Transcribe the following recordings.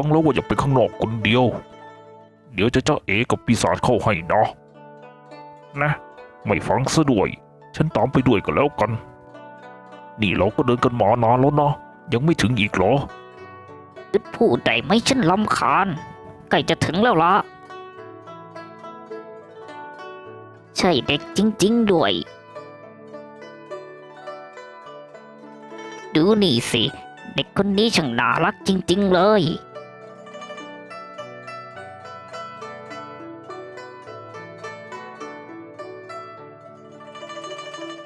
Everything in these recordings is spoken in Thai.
รั้งแล้วว่าอย่าไปข้างนอกคนเดียว เดี๋ยวจะเจ้าเอกับปีศาจเข้าให้นะนะ ไม่ฟังซะด้วย ฉันตามไปด้วยก็แล้วกัน นี่เราก็เดินกันมานานแล้วนะยังไม่ถึงอีกเหรอพูดได้ไหมฉันลำคาญใกล้จะถึงแล้วละใช่เด็กจริง ๆ ด้วย ดูนี่สิ เด็กคนนี้ช่างน่ารักจริง ๆ เลย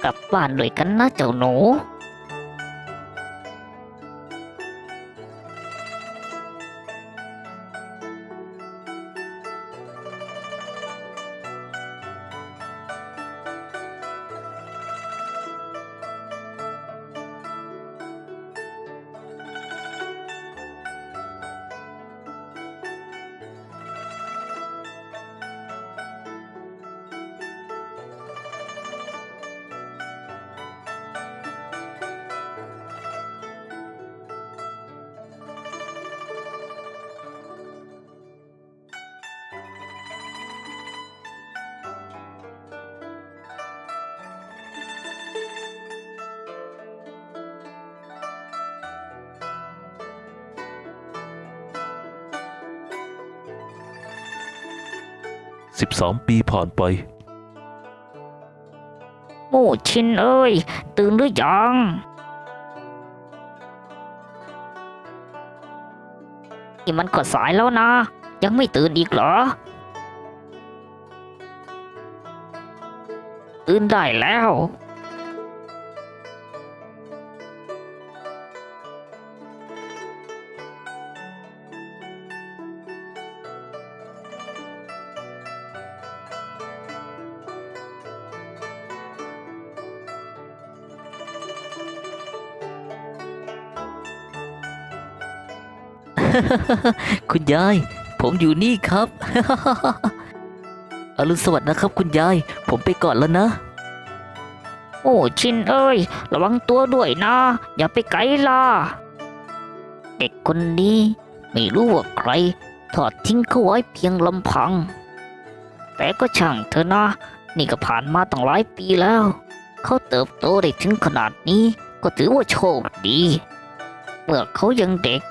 กลับบ้านด้วยกันนะเจ้าหนู 12 ปีผ่านไป โอ้ชินเอ้ย ตื่นหรือยัง นี่มันก็สายแล้วนะ ยังไม่ตื่นอีกเหรอ ตื่นได้แล้ว คุณยาย ผมอยู่นี่ครับอรุณสวัสดิ์นะครับ คุณยาย ผมไปก่อนแล้วนะ โอ้ชินเอ้ย ระวังตัวด้วยนะ อย่าไปไกลล่ะ เด็กคนนี้ ไม่รู้ว่าใคร ทอดทิ้งเขาไว้เพียงลำพัง แต่ก็ช่างเถอะนะ นี่ก็ผ่านมาตั้งหลายปีแล้ว เขาเติบโตได้ถึงขนาดนี้ ก็ถือว่าโชคดี เมื่อเขายังเด็ก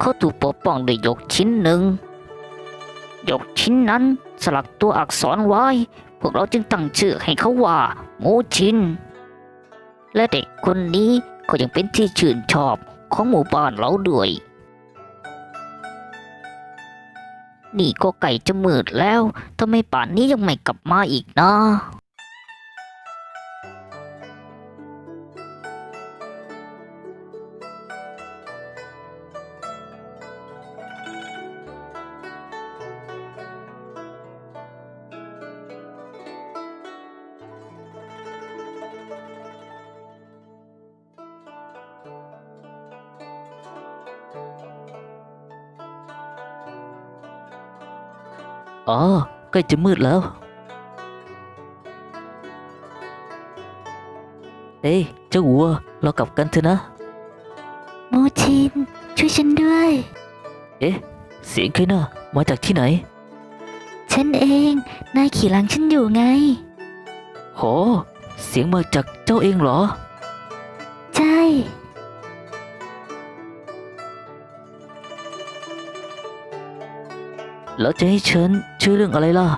เขาถูกปกป้องด้วยหยกชิ้นหนึ่งหยกชิ้นนั้นสลักตัวอักษรไว้ พวกเราจึงตั้งชื่อให้เขาว่าโมชิน และเด็กคนนี้ก็ยังเป็นที่ชื่นชอบของหมู่บ้านเราด้วย นี่ก็ไก่จะมืดแล้วทำไมป่านนี้ยังไม่กลับมาอีกนะ อ๋อใกล้จะมืดแล้ว เอ้ยเจ้าวัว เรากลับกันเถอะนะ โมชิน ช่วยฉันด้วยเสียงใครน่ะมาจากที่ไหน ฉันเอง นายขี่หลังฉันอยู่ไง โห เสียงมาจากเจ้าเองเหรอ ใช่ แล้วจะให้ฉันชื่อเรื่องอะไรล่ะ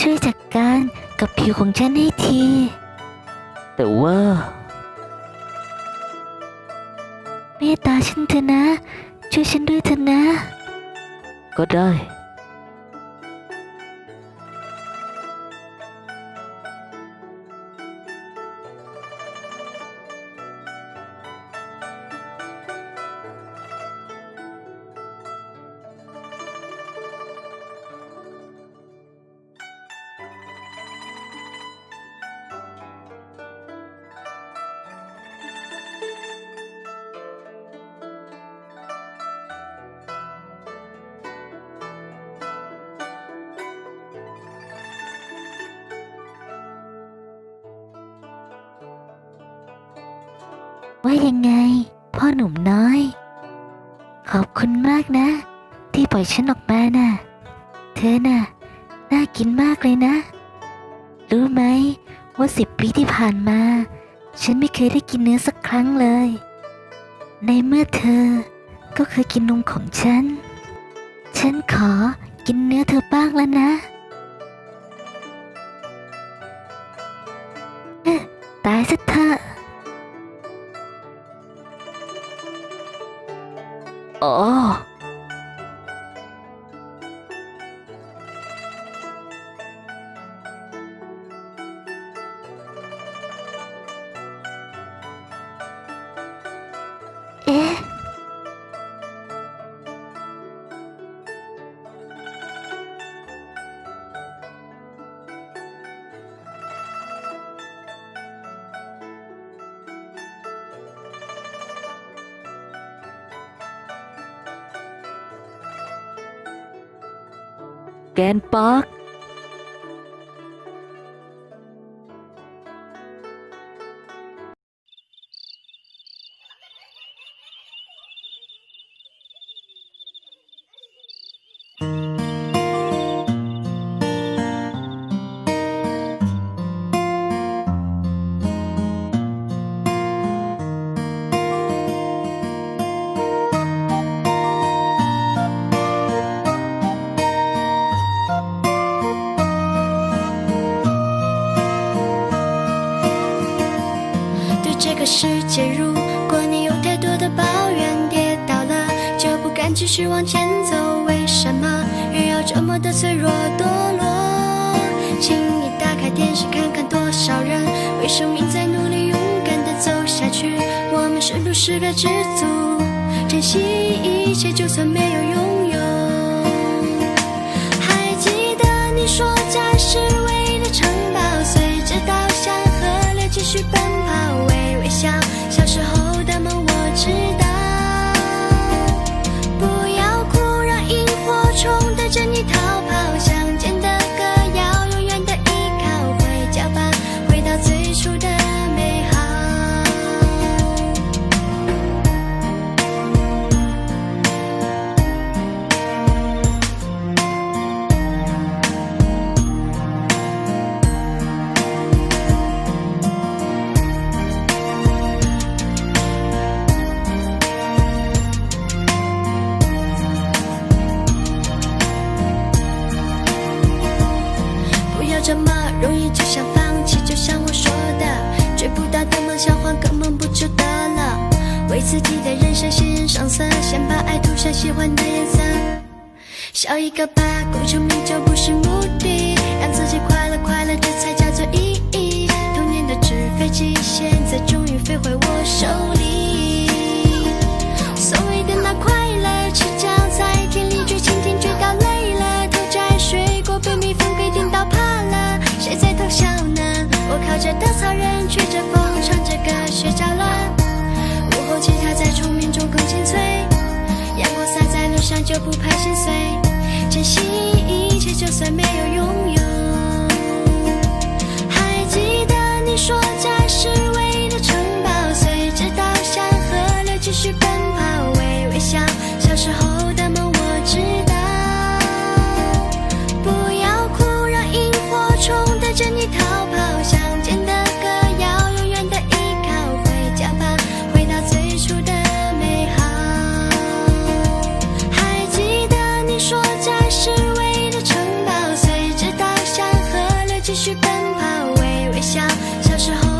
ช่วยจัดการกับผิวของฉันให้ที แต่ว่า เมตตาฉันเถอะนะ ช่วยฉันด้วยเถอะนะ ก็ได้ ว่ายังไง พ่อหนุ่มน้อย ขอบคุณมากนะ ที่ปล่อยฉันออกมาน่ะ เธอน่ะ น่ากินมากเลยนะ รู้ไหมว่าสิบปีที่ผ่านมา ฉันไม่เคยได้กินเนื้อสักครั้งเลย ในเมื่อเธอก็เคยกินนมของฉัน ฉันขอกินเนื้อเธอบ้างแล้วนะ ตายซะเถอะ อ๋ แก 个世界，如果你有太多的抱怨，跌倒了就不敢继续往前走，为什么人要这么的脆弱堕落？请你打开电视看看，多少人为生命在努力，勇敢的走下去。我们是不是该知足，珍惜一切，就算没有拥喜欢的颜色。笑一个吧，功成名就不上就不怕心碎珍惜一切就算没有拥有。还记得你说家是唯一的城堡随着稻香河流继续奔跑微微笑小时候的时候